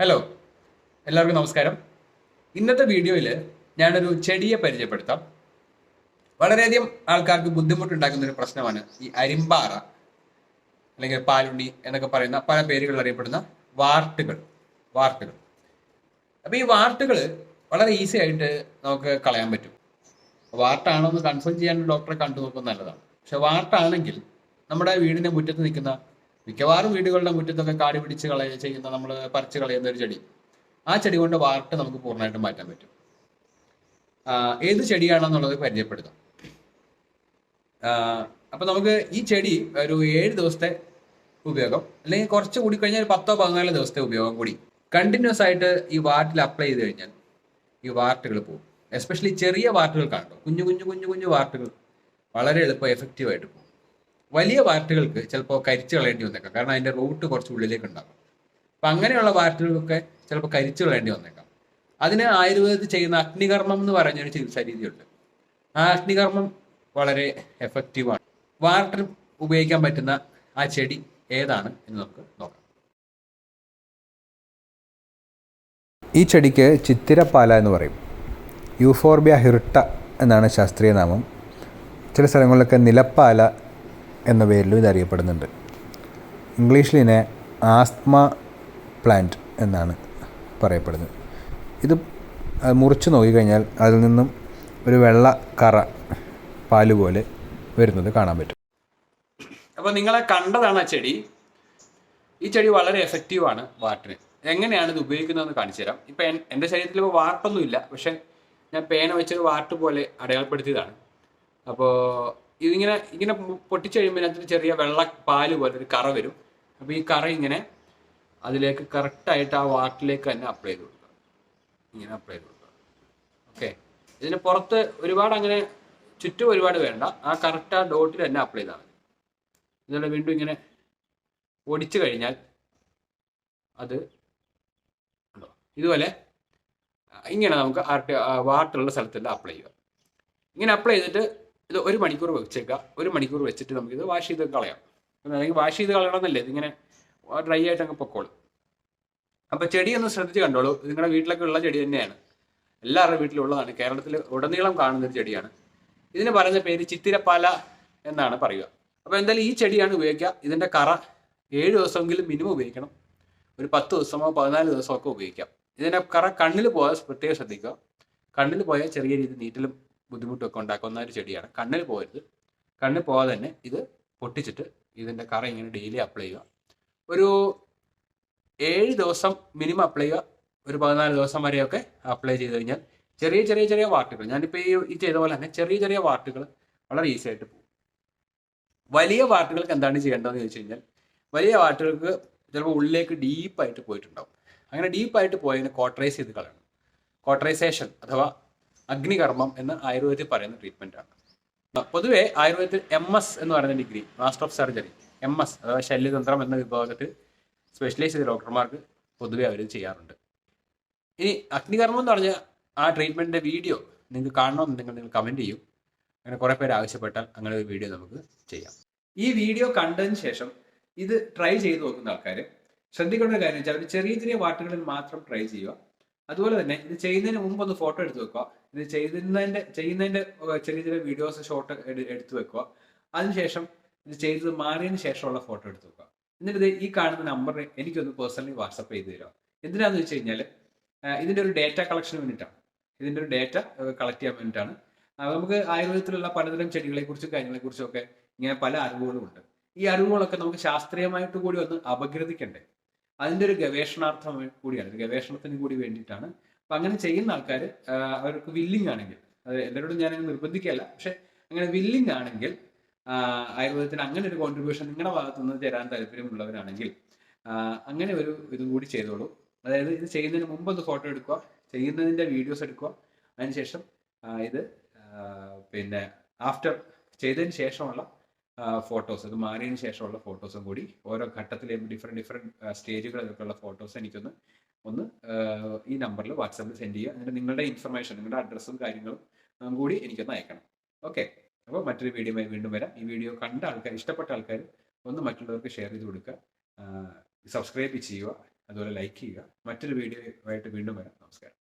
Hello എല്ലാവർക്കും നമസ്കാരം. ഇന്നത്തെ വീഡിയോയിൽ ഞാനൊരു ചെടിയെ പരിചയപ്പെടുത്താം. വളരെയധികം ആൾക്കാർക്ക് ബുദ്ധിമുട്ടുണ്ടാക്കുന്ന ഒരു പ്രശ്നമാണ് ഈ അരിമ്പാറ അല്ലെങ്കിൽ പാലുണ്ണി എന്നൊക്കെ പറയുന്ന പല പേരുകളിൽ അറിയപ്പെടുന്ന വാർട്ടുകൾ വാർട്ടുകൾ. അപ്പോൾ ഈ വാർട്ടുകൾ വളരെ ഈസി ആയിട്ട് നമുക്ക് കളയാൻ പറ്റും. വാർട്ടാണോ എന്ന് കൺഫേം ചെയ്യാൻ ഡോക്ടറെ കണ്ടു നോക്കുന്നത് നല്ലതാണ്. പക്ഷെ വാർട്ടാണെങ്കിൽ നമ്മുടെ വീടിന്റെ മുറ്റത്ത് നിൽക്കുന്ന മിക്കവാറും വീടുകളുടെ മുറ്റത്തൊക്കെ കാടി പിടിച്ച് കളയ ചെയ്യുന്ന നമ്മൾ പറിച്ച് കളയുന്ന ഒരു ചെടി. ആ ചെടി കൊണ്ട് വാർട്ട് നമുക്ക് പൂർണമായിട്ടും മാറ്റാൻ പറ്റും. ഏത് ചെടിയാണെന്നുള്ളത് പരിചയപ്പെടുത്താം. അപ്പൊ നമുക്ക് ഈ ചെടി ഒരു ഏഴ് ദിവസത്തെ ഉപയോഗം അല്ലെങ്കിൽ കുറച്ച് കൂടി കഴിഞ്ഞാൽ പത്തോ പതിനാലോ ദിവസത്തെ ഉപയോഗം കൂടി കണ്ടിന്യൂസ് ആയിട്ട് ഈ വാർട്ടിൽ അപ്ലൈ ചെയ്ത് കഴിഞ്ഞാൽ ഈ വാർട്ടുകൾ പോകും. എസ്പെഷ്യലി ചെറിയ വാർട്ടുകൾ കാണും കുഞ്ഞു കുഞ്ഞു കുഞ്ഞു കുഞ്ഞു വാർട്ടുകൾ വളരെ എളുപ്പം എഫക്റ്റീവ് ആയിട്ട് പോകും. വലിയ വാർട്ടുകൾക്ക് ചിലപ്പോൾ കരിച്ചു കളയേണ്ടി വന്നേക്കാം. കാരണം അതിന്റെ റൂട്ട് കുറച്ച് ഉള്ളിലേക്ക് ഉണ്ടാകും. അപ്പം അങ്ങനെയുള്ള വാർട്ടുകൾക്കൊക്കെ ചിലപ്പോൾ കരിച്ചു കളയേണ്ടി വന്നേക്കാം. അതിന് ആയുർവേദത്തിൽ ചെയ്യുന്ന അഗ്നികർമ്മം എന്ന് പറഞ്ഞൊരു ചികിത്സാ രീതിയുണ്ട്. ആ അഗ്നികർമ്മം വളരെ എഫക്റ്റീവാണ് വാർട്ടർ ഉപയോഗിക്കാൻ പറ്റുന്ന ആ ചെടി ഏതാണ് എന്ന് നമുക്ക് നോക്കാം. ഈ ചെടിക്ക് ചിത്തിരപ്പാല എന്ന് പറയും. യൂഫോർബിയ ഹിർട്ട എന്നാണ് ശാസ്ത്രീയ നാമം. ചില സ്ഥലങ്ങളിലൊക്കെ നിലപ്പാല എന്ന പേരിലും ഇത് അറിയപ്പെടുന്നുണ്ട് ഇംഗ്ലീഷിൽ ഇതിനെ ആസ്മ പ്ലാന്റ് എന്നാണ് പറയപ്പെടുന്നത്. ഇത് മുറിച്ച് നോക്കിക്കഴിഞ്ഞാൽ അതിൽ നിന്നും ഒരു വെള്ള കറ പാൽ പോലെ വരുന്നത് കാണാൻ പറ്റും. അപ്പോൾ നിങ്ങളെ കണ്ടതാണ് ആ ചെടി. ഈ ചെടി വളരെ എഫക്റ്റീവ് ആണ് വാട്ടിന്. എങ്ങനെയാണ് ഇത് ഉപയോഗിക്കുന്നതെന്ന് കാണിച്ചു തരാം. ഇപ്പൊ എന്റെ ശരീരത്തിൽ ഇപ്പോൾ വാർട്ടൊന്നും ഇല്ല പക്ഷെ ഞാൻ പേന വെച്ചൊരു വാർട്ട് പോലെ അടയാളപ്പെടുത്തിയതാണ്. അപ്പോൾ ഇതിങ്ങനെ ഇങ്ങനെ പൊട്ടിച്ചു കഴിയുമ്പോൾ അതിന് ചെറിയ വെള്ള പാൽ പോലെ ഒരു കറ വരും. അപ്പോൾ ഈ കറ ഇങ്ങനെ അതിലേക്ക് കറക്റ്റായിട്ട് ആ വാട്ടിലേക്ക് തന്നെ അപ്ലൈ ചെയ്ത് കൊടുക്കുക. ഇങ്ങനെ അപ്ലൈ ചെയ്ത് കൊടുക്കുക. ഓക്കെ ഇതിന് പുറത്ത് ഒരുപാട് അങ്ങനെ ചുറ്റും ഒരുപാട് വേണ്ട. ആ കറക്റ്റ് ആ ഡോട്ടിൽ തന്നെ അപ്ലൈ ചെയ്താൽ മതി. ഇതുപോലെ വീണ്ടും ഇങ്ങനെ ഒടിച്ചു കഴിഞ്ഞാൽ അത് ഇതുപോലെ ഇങ്ങനെ നമുക്ക് ആർട്ട് വാട്ടുള്ള സ്ഥലത്തെല്ലാം അപ്ലൈ ചെയ്യുക. ഇങ്ങനെ അപ്ലൈ ചെയ്തിട്ട് ഇത് ഒരു മണിക്കൂർ വെച്ചേക്കുക ഒരു മണിക്കൂർ വെച്ചിട്ട് നമുക്ക് ഇത് വാഷ് ചെയ്ത് കളയാം. അല്ലെങ്കിൽ വാഷ് ചെയ്ത് കളയണമെന്നല്ലേ. ഇതിങ്ങനെ ഡ്രൈ ആയിട്ട് അങ്ങ് പൊക്കോളും. അപ്പൊ ചെടിയൊന്നും ശ്രദ്ധിച്ച് കണ്ടോളൂ. നിങ്ങളുടെ വീട്ടിലൊക്കെ ഉള്ള ചെടി തന്നെയാണ്. എല്ലാവരുടെ വീട്ടിലുള്ളതാണ് കേരളത്തിൽ ഉടനീളം കാണുന്ന ഒരു ചെടിയാണ്. ഇതിന് പറയുന്ന പേര് ചിത്തിരപ്പാല എന്നാണ് പറയുക. അപ്പൊ എന്തായാലും ഈ ചെടിയാണ് ഉപയോഗിക്കുക. ഇതിന്റെ കറ ഏഴ് ദിവസമെങ്കിലും മിനിമം ഉപയോഗിക്കണം. ഒരു പത്ത് ദിവസമോ പതിനാല് ദിവസമോ ഒക്കെ ഉപയോഗിക്കാം. ഇതിന്റെ കറ കണ്ണിൽ പോയാൽ പ്രത്യേകം ശ്രദ്ധിക്കുക. കണ്ണിൽ പോയാൽ ചെറിയ രീതിയിൽ നീറ്റലും ബുദ്ധിമുട്ടും ഒക്കെ ഉണ്ടാക്കുന്ന ഒരു ചെടിയാണ്. കണ്ണിൽ പോകരുത്. കണ്ണിൽ പോകാതെ തന്നെ ഇത് പൊട്ടിച്ചിട്ട് ഇതിന്റെ കറ ഇങ്ങനെ ഡെയിലി അപ്ലൈ ചെയ്യുക. ഒരു ഏഴ് ദിവസം മിനിമം അപ്ലൈ ചെയ്യുക. ഒരു പതിനാല് ദിവസം വരെയൊക്കെ അപ്ലൈ ചെയ്ത് കഴിഞ്ഞാൽ ചെറിയ ചെറിയ ചെറിയ വാർട്ടുകൾ. ഞാനിപ്പോൾ ഈ ഈ ചെയ്ത പോലെ തന്നെ ചെറിയ ചെറിയ വാർട്ടുകൾ വളരെ ഈസി ആയിട്ട് പോകും. വലിയ വാർട്ടുകൾക്ക് എന്താണ് ചെയ്യേണ്ടതെന്ന് ചോദിച്ചു കഴിഞ്ഞാൽ വലിയ വാർട്ടുകൾക്ക് ചിലപ്പോൾ ഉള്ളിലേക്ക് ഡീപ്പായിട്ട് പോയിട്ടുണ്ടാവും. അങ്ങനെ ഡീപ്പായിട്ട് പോയതിനെ കോട്ടറൈസ് ചെയ്ത് കളയണം. കോട്ടറൈസേഷൻ അഥവാ അഗ്നികർമ്മം എന്ന് ആയുർവേദത്തിൽ പറയുന്ന ട്രീറ്റ്മെന്റ് ആണ്. പൊതുവെ ആയുർവേദത്തിൽ എം എസ് എന്ന് പറയുന്ന degree master of surgery M S അഥവാ ശല്യതന്ത്രം എന്ന വിഭാഗത്തിൽ സ്പെഷ്യലൈസ് ചെയ്ത ഡോക്ടർമാർക്ക് പൊതുവെ അവർ ചെയ്യാറുണ്ട്. ഇനി അഗ്നികർമ്മം എന്ന് പറഞ്ഞ ആ ട്രീറ്റ്മെന്റിന്റെ വീഡിയോ നിങ്ങൾക്ക് കാണണമെന്നുണ്ടെങ്കിൽ നിങ്ങൾ കമന്റ് ചെയ്യും. അങ്ങനെ കുറെ പേര് ആവശ്യപ്പെട്ടാൽ അങ്ങനെ ഒരു വീഡിയോ നമുക്ക് ചെയ്യാം. ഈ വീഡിയോ കണ്ടതിന് ശേഷം ഇത് ട്രൈ ചെയ്ത് നോക്കുന്ന ആൾക്കാർ ശ്രദ്ധിക്കേണ്ട ഒരു കാര്യം വെച്ചാൽ ചെറിയ ചെറിയ വാട്ടുകളിൽ മാത്രം ട്രൈ ചെയ്യുക. അതുപോലെ തന്നെ ഇത് ചെയ്യുന്നതിന് മുമ്പ് ഒന്ന് ഫോട്ടോ എടുത്ത് വെക്കുക. ഇത് ചെയ്യുന്നതിന്റെ ചെയ്യുന്നതിന്റെ ചെറിയ ചെറിയ വീഡിയോസ് ഷോർട്ട് എടുത്ത് വെക്കുക. അതിനുശേഷം ഇത് ചെയ്തത് മാറിയതിന് ശേഷമുള്ള ഫോട്ടോ എടുത്ത് വെക്കുക. എന്നിട്ട് ഈ കാണുന്ന നമ്പറിന് എനിക്കൊന്ന് പേഴ്സണലി വാട്സപ്പ് ചെയ്ത് തരാം എന്തിനാന്ന് വെച്ച് കഴിഞ്ഞാൽ ഇതിന്റെ ഒരു ഡേറ്റ കളക്ഷൻ വേണ്ടിയിട്ടാണ്. ഇതിന്റെ ഒരു ഡേറ്റ കളക്ട് ചെയ്യാൻ വേണ്ടിയിട്ടാണ്. നമുക്ക് ആയുർവേദത്തിലുള്ള പലതരം ചെടികളെ കുറിച്ചും കാര്യങ്ങളെ കുറിച്ചും ഒക്കെ ഇങ്ങനെ പല അറിവുകളും ഉണ്ട്. ഈ അറിവുകളൊക്കെ നമുക്ക് ശാസ്ത്രീയമായിട്ട് കൂടി ഒന്ന് അപഗ്രഥിക്കണ്ടേ? അതിന്റെ ഒരു ഗവേഷണാർത്ഥം കൂടിയാണ്. ഒരു ഗവേഷണത്തിന് കൂടി വേണ്ടിയിട്ടാണ്. അപ്പം അങ്ങനെ ചെയ്യുന്ന ആൾക്കാർ അവർക്ക് വില്ലിംഗ് ആണെങ്കിൽ അത് എല്ലാവരോടും ഞാൻ നിർബന്ധിക്കല്ല പക്ഷെ അങ്ങനെ വില്ലിംഗ് ആണെങ്കിൽ ആയുർവേദത്തിന് അങ്ങനെ ഒരു കോൺട്രിബ്യൂഷൻ നിങ്ങളുടെ ഭാഗത്തു നിന്ന് തരാൻ താല്പര്യമുള്ളവരാണെങ്കിൽ അങ്ങനെ ഒരു ഇതും കൂടി ചെയ്തോളൂ. അതായത് ഇത് ചെയ്യുന്നതിന് മുമ്പ് ഒന്ന് ഫോട്ടോ എടുക്കുക ചെയ്യുന്നതിന്റെ വീഡിയോസ് എടുക്കുക. അതിനുശേഷം ഇത് പിന്നെ ആഫ്റ്റർ ചെയ്തതിന് ശേഷമുള്ള ഫോട്ടോസ് അത് മാറിയതിന് ശേഷമുള്ള ഫോട്ടോസും കൂടി. ഓരോ ഘട്ടത്തിലെയും ഡിഫറെന്റ് ഡിഫറെന്റ് സ്റ്റേജുകളിലൊക്കെയുള്ള ഫോട്ടോസ് എനിക്കൊന്ന് ഒന്ന് ഈ നമ്പറിൽ വാട്സാപ്പിൽ സെൻഡ് ചെയ്യുക. എന്നിട്ട് നിങ്ങളുടെ ഇൻഫർമേഷൻ നിങ്ങളുടെ അഡ്രസ്സും കാര്യങ്ങളും കൂടി എനിക്കൊന്ന് അയക്കണം. ഓക്കെ അപ്പോൾ മറ്റൊരു വീഡിയോയുമായി വീണ്ടും വരാം. ഈ വീഡിയോ കണ്ട ആൾക്കാർ ഇഷ്ടപ്പെട്ട ആൾക്കാർ ഒന്ന് മറ്റുള്ളവർക്ക് ഷെയർ ചെയ്ത് കൊടുക്കുക. സബ്സ്ക്രൈബ് ചെയ്യുക. അതുപോലെ ലൈക്ക് ചെയ്യുക. മറ്റൊരു വീഡിയോ ആയിട്ട് വീണ്ടും വരാം. നമസ്കാരം.